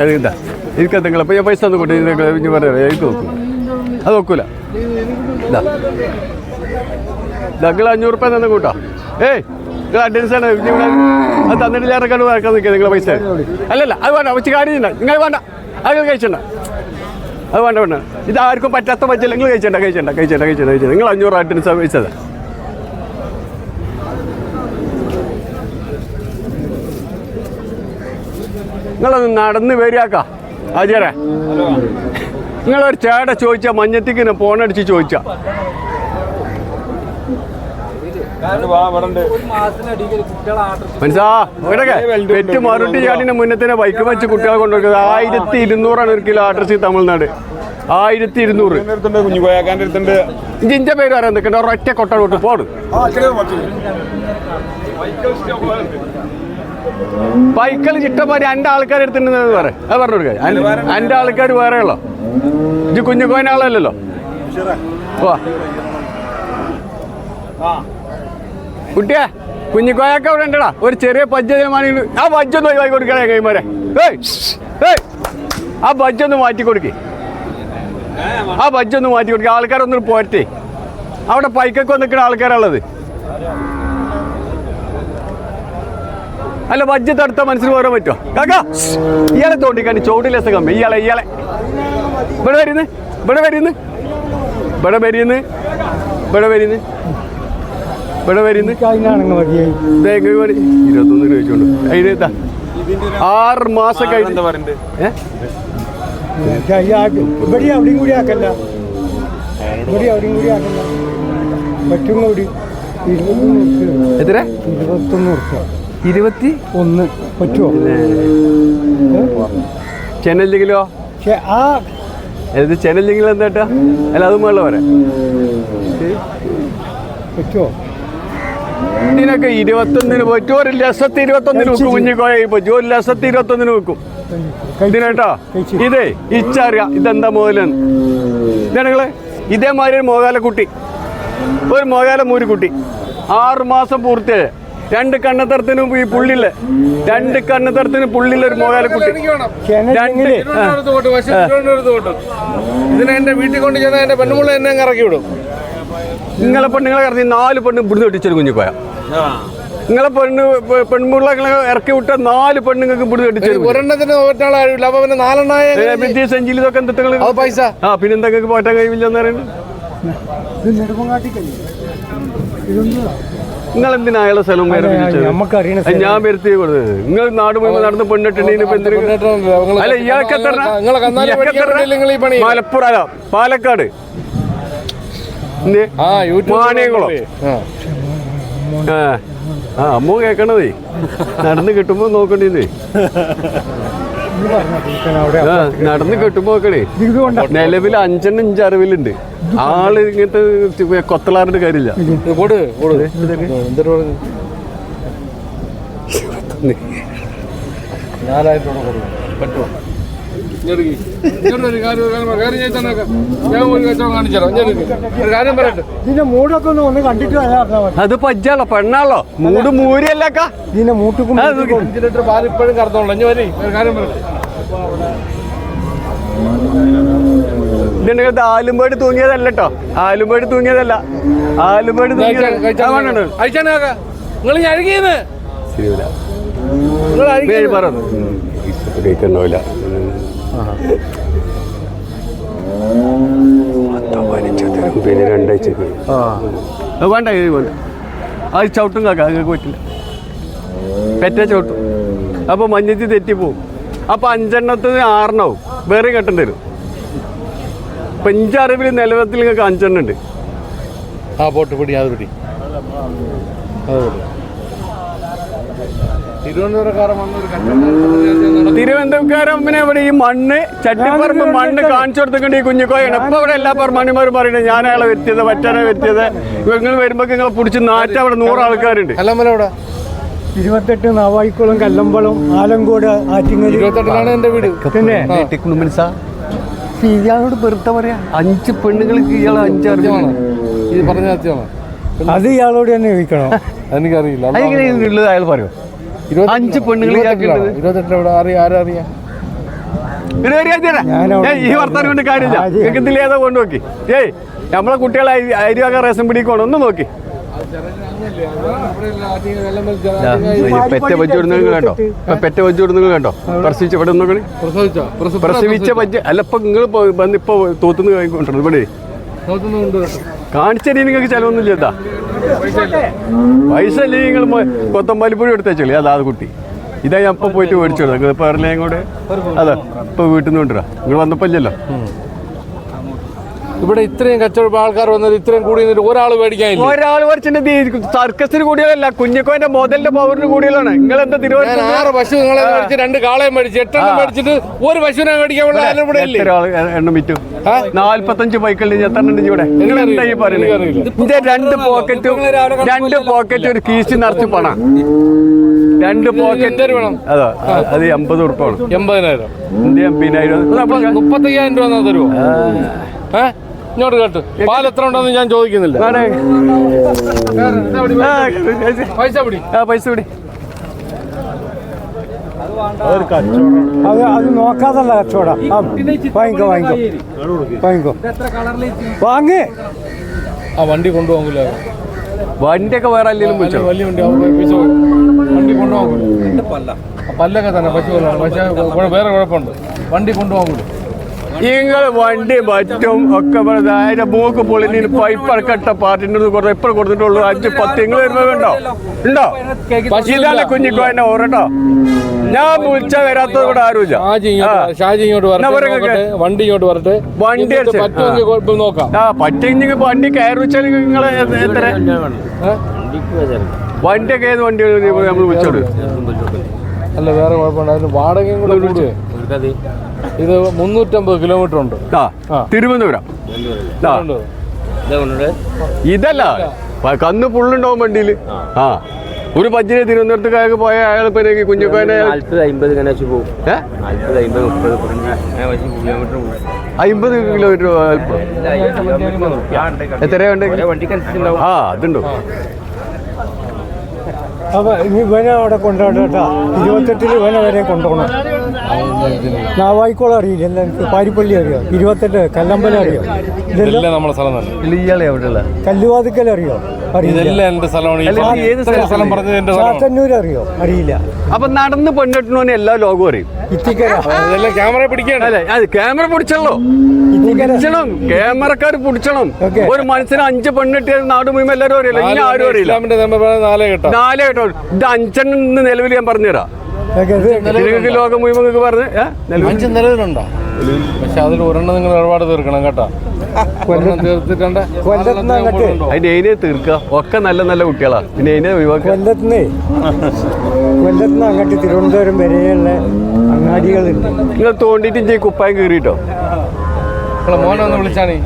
അത് ഇതാ. എനിക്ക് എന്തെങ്കിലും അപ്പോൾ ഞാൻ പൈസ ഒന്നും കൂട്ടി ഇഞ്ഞ് പറയാം എനിക്ക് നോക്കും. അത് നോക്കൂല. നിങ്ങൾ അഞ്ഞൂറ് റുപ്യ തന്നെ കൂട്ടാ. ഏയ് നിങ്ങൾ അഡ്വാൻസ് ആണ്. നിങ്ങൾ അത് തന്നിട്ട് ഇറക്കാൻ ഇറക്കാൻ നിൽക്കുക നിങ്ങളെ പൈസ. അല്ലല്ല അത് വേണ്ട. വെച്ച് കാര്യം നിങ്ങൾ വേണ്ട. അത് കഴിച്ചണ്ട. അത് വേണ്ട വേണ്ട. ഇത് ആർക്കും പറ്റാത്ത പറ്റില്ല. നിങ്ങൾ കഴിച്ചണ്ട കഴിച്ചണ്ട കഴിച്ചണ്ട കഴിച്ചണ്ട. കഴിച്ചണ്ട നിങ്ങൾ അഞ്ഞൂറ് അഡ്വാൻസ് പൈസ നിങ്ങളൊന്ന് നടന്ന് വരിക ആചാരേ. നിങ്ങളൊരു ചേട്ട ചോദിച്ചാ മഞ്ഞത്തിക്കിന് ഫോണടിച്ച് ചോദിച്ച. മനസ്സാ ഇവിടെ പെറ്റ് മറുപടി ചാട്ടിന്റെ മുന്നത്തിനെ ബൈക്ക് വെച്ച് കുട്ടികളെ കൊണ്ടുവരുന്നത്. ആയിരത്തി ഇരുന്നൂറാണ് ഒരു കിലോ അഡ്രസ് തമിഴ്നാട്. ആയിരത്തി ഇരുന്നൂറ്. ജിഞ്ച പേര് പറയാൻ നിൽക്കണ്ട ഒരൊറ്റ കൊട്ടോട്ട് പോണ്. പോട് ബൈക്കിൽ ചിട്ടമാരി എന്റെ ആൾക്കാർ എടുത്തിട്ടുണ്ടെന്ന് പറ. അത് പറഞ്ഞു കൊടുക്കുക ആൾക്കാർ വേറെ ഉള്ളോ? ഇത് കുഞ്ഞു ആളല്ലല്ലോ വാ. കുട്ടിയെ കുഞ്ഞിക്കോയൊക്കെ അവിടെ ഉണ്ടടാ. ഒരു ചെറിയ പജ്ജമാണെങ്കിൽ ആ ബജ്ജൊന്ന് ഒഴിവാക്കി കൊടുക്കണേ കൈമാരെ. ഏയ് ഏയ്. ആ ബജ്ജൊന്ന് മാറ്റി കൊടുക്കേ. ആ ബജ്ജൊന്ന് മാറ്റി കൊടുക്കുക ആൾക്കാരൊന്നും പോരട്ടെ. അവിടെ പൈക്കൊക്കെ നിൽക്കുന്ന ആൾക്കാരുള്ളത് അല്ല ബജറ്റ് അടുത്ത മനസ്സിൽ പോരാൻ പറ്റുമോ? കാക്കാ ഇയാളെ തോണ്ടിക്കാണ്ട് ചോട്ടിലെസ കമ്മി ഇയാളെ ഇയാളെ. ഇവിടെ വരുന്ന് ഇവിടെ വരുന്ന് ഇവിടെ വരുന്ന് ഇവിടെ വരുന്ന് ഇവിടെ വരുന്ന്. ഇരുപത്തൊന്ന് രൂപ വെച്ചോണ്ട്. അതിന് ഇതാ. ആറ് മാസം എന്താ കഴിഞ്ഞ് ഇവിടെ അവിടെയും കൂടി ആക്കല്ല ഇവിടെ അവിടെയും കൂടി ആക്കല്ല പറ്റും കൂടി. ഇരുപത്തൊന്ന് എത്ര? ഇരുപത്തൊന്ന് ഉറുപ്പ്യ ഇരുപത്തി ഒന്ന് പറ്റുമോ ചെന്നല്ലെങ്കിലോ ആ. ഇത് ചെന്നല്ലെങ്കിൽ എന്താട്ടാ അല്ല അതും വേണ്ട പറയാം പറ്റുമോ? ഇതിനൊക്കെ ഇരുപത്തൊന്നിന് പറ്റും ഒരു ലക്ഷത്തി ഇരുപത്തൊന്നിന് വെക്കും കുഞ്ഞിക്കോയ പറ്റും ഒരു ലക്ഷത്തി ഇരുപത്തൊന്നിന് വെക്കും ഇതിനേട്ടോ ഇതേ ഇച്ചറിയാം ഇതെന്താ മുതലെന്ന് ഇതാണെങ്കിൽ ഇതേമാതിരി ഒരു മോകാലക്കുട്ടി ഒരു മോകാല മൂരിക്കുട്ടി ആറ് മാസം പൂർത്തിയായ. രണ്ട് കണ്ണത്തരത്തിന് ഈ പുള്ളില്ലേ. രണ്ട് കണ്ണത്തരത്തിന് പുള്ളിൽ ഒരു ആ. ഇതിനെ എന്റെ വീട്ടിൽ കൊണ്ട് ചെന്നാൽ എന്റെ പെണ്ണുമുള്ള എന്നെ ഇറക്കി വിടും. നിങ്ങളെ പെണ്ണുങ്ങളെ ഇറങ്ങി നാല് പെണ്ണ് ഇവിടുന്ന് കെട്ടിച്ചൊരു കുഞ്ഞിപ്പോയ നിങ്ങളെ പെണ്ണ് പെൺമുള്ള പെൺപിള്ളകളെ ഇറക്കി വിട്ട നാല് പെണ്ണുങ്ങൾക്ക് ഇവിടുന്ന് കെട്ടിച്ചു ഒരെണ്ണത്തിന് ഒറ്റാളില്ല അപ്പൊ പിന്നെ നാലെണ്ണായ വിദ്യ സെഞ്ചിൽ ഇതൊക്കെ എന്തിട്ടുകൾ പൈസ. ആ പിന്നെ എന്തൊക്കെ പോറ്റാൻ പറയുന്നത്? ഇത് നെടുമങ്ങാട്ടിക്കല്ലേ ഇതൊന്നും നിങ്ങൾ എന്തിനാ അയാളെ സ്ഥലം വേറെ പിരിച്ചത്? ഞാൻ വരുത്തി കൊടുത്തത് നിങ്ങൾ നാട് മുഴുവൻ നടന്ന് പെണ്ണിട്ടുണ്ടെങ്കിൽ അല്ല ഇയാൾക്ക് എത്ര മലപ്പുറം പാലക്കാട്. മാണിയംകുളം. ആ. അമ്മ കേക്കണതേ. നടന്ന് കിട്ടുമ്പോ നോക്കണ്ടേ നടന്ന് കിട്ടുമ്പോ നോക്കണേ. ഇത് കൊണ്ടാ നിലവിൽ അഞ്ചെണ്ണം ഇഞ്ച് അറിവിലുണ്ട്. ആൾ ഇങ്ങനത്തെ കൊത്തലാറിന്റെ കാര്യമില്ല. ഇത് കൊടു കൊടു. എന്തൊരു പറഞ്ഞു നാലായിരം രൂപ കൊടുക്കും? പറ്റുമോ ഞെരുക്കി. ഇങ്ങോട്ട് ഒരു കാര്യം- കാര്യം കാര്യം ഞാൻ തന്നേക്കാം. ഞാൻ ഒരു കച്ചവടം കാര്യം പറയട്ടെ. ഇതിന്റെ മൂടൊക്കെ ഒന്ന് ഒന്ന് കണ്ടിട്ട് അറിഞ്ഞാൽ അത് പജ്ജാളോ പെണ്ണാളോ? മൂട് മൂരിയല്ലക്കാ? ഇതിന്റെ മൂട്ടുക്കും ആ, നോക്ക്. അഞ്ച് ലിറ്റർ പാൽ ഇപ്പോഴും ഇനി വരി. ഒരു കാര്യം പറയട്ടെ. ഇതിന്റെ ആലുംപേട് തൂങ്ങിയതല്ല കേട്ടോ ആലുംപേട് തൂങ്ങിയതല്ല. ആലുംപേട് തൂങ്ങിയത് ആ, വേണ്ട, വേണ്ട. അയച്ചാണ് നിങ്ങൾ ഞാൻ അഴുകിയെന്ന് ശരിയല്ല. കേൾക്കണ്ടാവില്ല പിന്നെ രണ്ടാഴ്ച. വേണ്ട വേണ്ട. അത് ചവിട്ടും കാക്ക നിങ്ങൾക്ക് പറ്റില്ല. പെറ്റ ചവിട്ടും. അപ്പോൾ മഞ്ഞത്തി തെറ്റിപ്പോവും അപ്പോൾ അഞ്ചെണ്ണത്തിന് ആറെണ്ണവും. വേറെ കെട്ടേണ്ടി വരും. ഇപ്പം ഇഞ്ചറിവിൽ നിലവത്തിൽ നിങ്ങൾക്ക് അഞ്ചെണ്ണുണ്ട് ആ പോട്ട് പിടി അത് പിടി. അത് പിടി. തിരുവനന്തപുരക്കാരൻ പിന്നെ ഇവിടെ ഈ മണ്ണ് ചട്ടിപ്പറമ്പ് മണ്ണ് കാണിച്ചു കൊടുത്തിട്ടുണ്ട് ഈ കുഞ്ഞിക്കോയാണ്. ഇപ്പൊ ഇവിടെ എല്ലാ പെർമാണിമാരും പറയുന്നത് ഞാൻ അയാളെ വെറ്റിയത് മറ്റേ വെറ്റിയത് നിങ്ങൾ വരുമ്പോ നിങ്ങൾ പിടിച്ച് നാറ്റ അവിടെ നൂറ് ആൾക്കാരുണ്ട്. ഇരുപത്തെട്ട് നാവായിക്കുളം കല്ലമ്പളം ആലങ്കോട് ആറ്റിങ്ങൽ. ഇരുപത്തെട്ടിലാണ് എന്റെ വീട്. പിന്നെ? ഇയാളോട് വെറുതെ പറയാ. അഞ്ച് പെണ്ണുങ്ങൾക്ക് ഇയാൾ അഞ്ചാറ് സത്യമാണ്. ഇത് പറഞ്ഞ അത് ഇയാളോട് തന്നെ ചോദിക്കണം? എനിക്കറിയില്ല. അയാൾ പറയോ? അഞ്ച് പെണ്ണുങ്ങൾ അറിയാം ഈ വർത്താനം കൊണ്ട് കാര്യമില്ല. നിങ്ങൾക്ക് കൊണ്ടുനോക്കി ഏയ് നമ്മളെ കുട്ടികളെ അരി- അരിയൊക്കെ റേഷൻ പിടിക്കണം ഒന്ന് നോക്കി. പെറ്റ വെച്ച് വിടുന്നത് കണ്ടോ? ഇപ്പൊ പെറ്റ വെച്ച് വിടുന്നത് കണ്ടോ? പ്രസവിച്ച ഇവിടെ നോക്കണേ പ്രസവിച്ചോ? പ്രസവ- പ്രസവിച്ച പജ്ജ അല്ല ഇപ്പൊ നിങ്ങൾ വന്നിപ്പോ ഇപ്പൊ തൂത്തുനിന്ന് കൊണ്ടുവരണം ഇവിടെ. കാണിച്ചടി നിങ്ങൾക്ക് ചെലവൊന്നുമില്ല എന്താ പൈസ അല്ലേ നിങ്ങൾ കൊത്തമ്പാലിപ്പുഴ എടുത്തേച്ചോളി അതാ അത് കുട്ടി. ഇതാ ഞാൻ ഇപ്പൊ പോയിട്ട് മേടിച്ചോളൂ. നിങ്ങൾ ഇപ്പൊ പറഞ്ഞ കൂടെ അതാ ഇപ്പൊ വീട്ടിൽ നിന്ന് കൊണ്ടുവരാം. നിങ്ങൾ വന്നപ്പോ ഇല്ലല്ലോ? ഇവിടെ ഇത്രയും കച്ചവടം ആൾക്കാർ വന്നത് ഇത്രയും കൂടി ഒരാൾ മേടിക്കാനില്ല ഒരാൾ സർക്കസിന് കൂടിയല്ല കുഞ്ഞിക്കോന്റെ മുതലിന്റെ പവറിന് കൂടിയാണ് നിങ്ങൾ എന്താ തിരുവനന്തപുരം ആറ് പശു നിങ്ങളെ മേടിച്ച് രണ്ട് കാളയും മേടിച്ച് എട്ടെണ്ണം മേടിച്ചിട്ട് ഒരു പശുവിനെ മേടിക്കാനുള്ള ഇവിടെ എണ്ണം വിറ്റു? നാല്പത്തഞ്ച് ബൈക്കുണ്ട് എത്ര ഇവിടെ? എന്താ ഈ പറയുന്നത് രണ്ട് പോക്കറ്റും രണ്ട് പോക്കറ്റ് ഒരു കീശി നിറച്ച് പണം. രണ്ട് പോക്കറ്റ് വേണം അതാ അത് എൺപത് ഉറുപ്പാണ്. എൺപതിനായിരം. ഇന്ത്യ എൺപതിനായിരം മുപ്പത്തയ്യായിരം രൂപ തരുമോ ഏ? ഇങ്ങോട്ട് കേട്ട്. പാൽ എത്ര ഉണ്ടെന്ന് ഞാൻ ചോദിക്കുന്നില്ല. പൈസ പിടി. ആ പൈസ പിടി. അത് അത് നോക്കാതല്ല കച്ചവടം. വാങ്ങിക്കോ വാങ്ങിക്കോ. വാങ്ങിക്കോ. വാങ്ങി. ആ വണ്ടി കൊണ്ടുപോകില്ല. വണ്ടിയൊക്കെ വേറെ അല്ലെങ്കിലും വലിയ വണ്ടി വണ്ടി കൊണ്ടുപോകില്ല. പല്ലൊക്കെ തന്നെ പശു പക്ഷേ വേറെ കുഴപ്പമുണ്ട്. വണ്ടി കൊണ്ടുപോകില്ല. നിങ്ങൾ വണ്ടി പറ്റും ഒക്കെ അതിന്റെ മൂക്ക് പൊളിഞ്ഞ് പൈപ്പ് അടക്കട്ട പാർട്ടിന്റെ കുറേ ഇപ്പം കൊടുത്തിട്ടുള്ളൂ. അഞ്ച് പത്ത് നിങ്ങൾ വരുമ്പോ ഉണ്ടോ? ഉണ്ടോ ഇതാണ് കുഞ്ഞിക്കോ എന്നെ ഓരട്ടോ ഞാൻ വിളിച്ച വരാത്തത് ഇവിടെ ആരുമില്ല. ഷാജി ഇങ്ങോട്ട് വരട്ടെ. വണ്ടി ഇങ്ങോട്ട് വരട്ടെ. വണ്ടി പറ്റുമെങ്കിൽ നോക്കാം. ആ പറ്റെങ്കിൽ വണ്ടി കയറി വെച്ചാൽ നിങ്ങൾ എത്ര? വണ്ടിയൊക്കെ ഏത് വണ്ടി നമ്മൾ വിളിച്ചോട് അല്ല വേറെ കുഴപ്പമുണ്ടായിരുന്നു വാടകയും കൂടെ കൂടുവേ ഇത് മുന്നൂറ്റമ്പത് കിലോമീറ്റർ ഉണ്ട്. തിരുവനന്തപുരം. ഇതല്ല കന്ന് പുള്ളുണ്ടാവും വണ്ടിയിൽ ആ. ഒരു പജ്ജിനെ തിരുവനന്തപുരത്തേക്ക് പോയ അയാൾ പിന്നെ കുഞ്ഞുക്കോനെ അമ്പത് കിലോമീറ്റർ എത്രയുണ്ട് ആ അതുണ്ടോ? അപ്പൊ ഇനി ഇവനെ അവിടെ കൊണ്ടുപോകട്ടോ ഇരുപത്തെട്ടിൽ ഇവനെ വരെ കൊണ്ടുപോകണം. നാവായിക്കോളം അറിയില്ല. എനിക്ക് പാരിപ്പള്ളി അറിയോ. ഇരുപത്തെട്ട് കല്ലമ്പലം അറിയോ. ഇതെല്ലാം നമ്മുടെ സ്ഥലം തന്നെ ഇയാളെ എവിടെയുള്ള? കല്ലുവാതിക്കൽ അറിയോ? ഇതെല്ലാം എന്റെ സ്ഥലമാണ്. ഏത് ഇത്രയും സ്ഥലം പറഞ്ഞത് എന്റെ ചാത്തന്നൂർ അറിയോ? അറിയില്ല. അപ്പൊ നടന്ന് പെണ്ണെട്ടണോന്ന് എല്ലാ ലോകവും അറിയും. ഇതെല്ലാം ക്യാമറ പിടിക്കാണ് അല്ലെ അത് ക്യാമറ പിടിച്ചല്ലോ പിടിച്ചണം ക്യാമറക്കാർ പിടിച്ചണം ഒരു മനുഷ്യന് അഞ്ച് പെണ്ണിട്ടിയത് നാട് മുഴുവൻ എല്ലാവരും അറിയില്ല. ഇനി ആരും അറിയില്ല. നാലേ കേട്ടോ. നാലേ കേട്ടോ. ഇത് അഞ്ചെണ്ണം നിലവിൽ ഞാൻ പറഞ്ഞുതരാം. ലോകം മുഴുവൻ പറഞ്ഞ് അഞ്ച് നിലവിലുണ്ടോ പക്ഷെ അതിൽ ഒരെണ്ണം നിങ്ങൾ ഇടപാട് തീർക്കണം കേട്ടോ. അതിനെ തീർക്കാം ഒക്കെ നല്ല നല്ല കുട്ടികളാ. പിന്നെ അതിനെ കൊല്ലത്തുനിന്നേ കൊല്ലത്തുനിന്ന് അങ്ങോട്ട് തിരുവനന്തപുരം വരെയുള്ള അങ്ങാടികളുണ്ട്. നിങ്ങൾ തോണ്ടിട്ട് ചെയ്യും കുപ്പായം കീറിട്ടോ മോനെ ഒന്ന് വിളിച്ചാണേ?